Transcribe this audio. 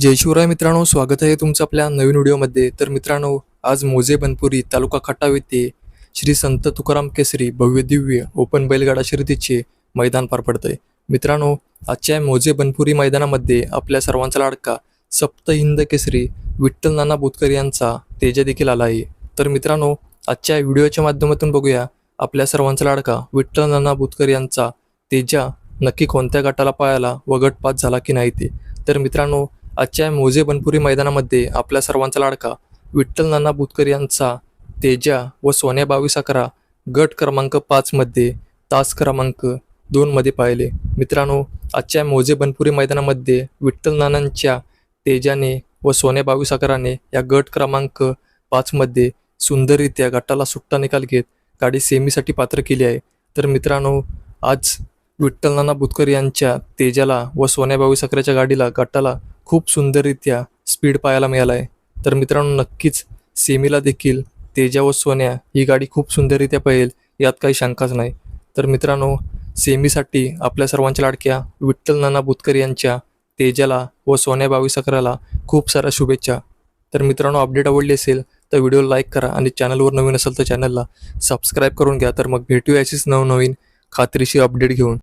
जय शिवराय मित्रांनो स्वागत आहे तुमचं आपल्या नवीन व्हिडिओमध्ये. तर मित्रांनो आज मोजे बनपुरी तालुका खटाव येथे श्री संत तुकाराम केसरी भव्य दिव्य ओपन बैलगाडा शर्यतीचे मैदान पार पडतंय. मित्रांनो आजच्या मोजे बनपुरी मैदानामध्ये आपल्या सर्वांचा लाडका सप्त हिंद केसरी विठ्ठल नाना बोतकर यांचा तेजा देखील आला आहे. तर मित्रांनो आजच्या व्हिडिओच्या माध्यमातून बघूया आपल्या सर्वांचा लाडका विठ्ठल नाना बोतकर यांचा तेजा नक्की कोणत्या गटाला पायाला व गट पास झाला की नाही ते. तर मित्रांनो आजच्या मोजे बनपुरी मैदानामध्ये आपल्या सर्वांचा लाडका विठ्ठल नाना बुतकर यांचा तेजा व सोन्या बावीस अकरा गट क्रमांक पाचमध्ये तास क्रमांक दोनमध्ये पाहिले. मित्रांनो आजच्या मोजे बनपुरी मैदानामध्ये विठ्ठल नानांच्या तेजाने व सोन्या बावीस अकराने या गट क्रमांक पाचमध्ये सुंदररित्या गटाला सुट्टा निकाल घेत गाडी सेमीसाठी पात्र केली आहे. तर मित्रांनो आज विठ्ठल नाना बुतकर यांच्या तेजाला व सोन्या बावीस अकराच्या गाडीला गटाला खूप सुंदररित्या स्पीड पाहायला मिळाला आहे तर मित्रांनो नक्कीच सेमीला देखील तेजा व सोन्या ही गाडी खूप सुंदररित्या पळेल यात काही शंकाच नाही. तर मित्रांनो सेमीसाठी आपल्या सर्वांच्या लाडक्या विठ्ठल नाना बुतकर यांच्या तेजाला व सोन्या बावीस अकराला खूप साऱ्या शुभेच्छा. तर मित्रांनो अपडेट आवडली असेल तर व्हिडिओ लाईक करा आणि चॅनलवर नवीन असेल तर चॅनलला सबस्क्राईब करून घ्या. तर मग भेटूया अशीच नवनवीन खात्रीशी अपडेट घेऊन.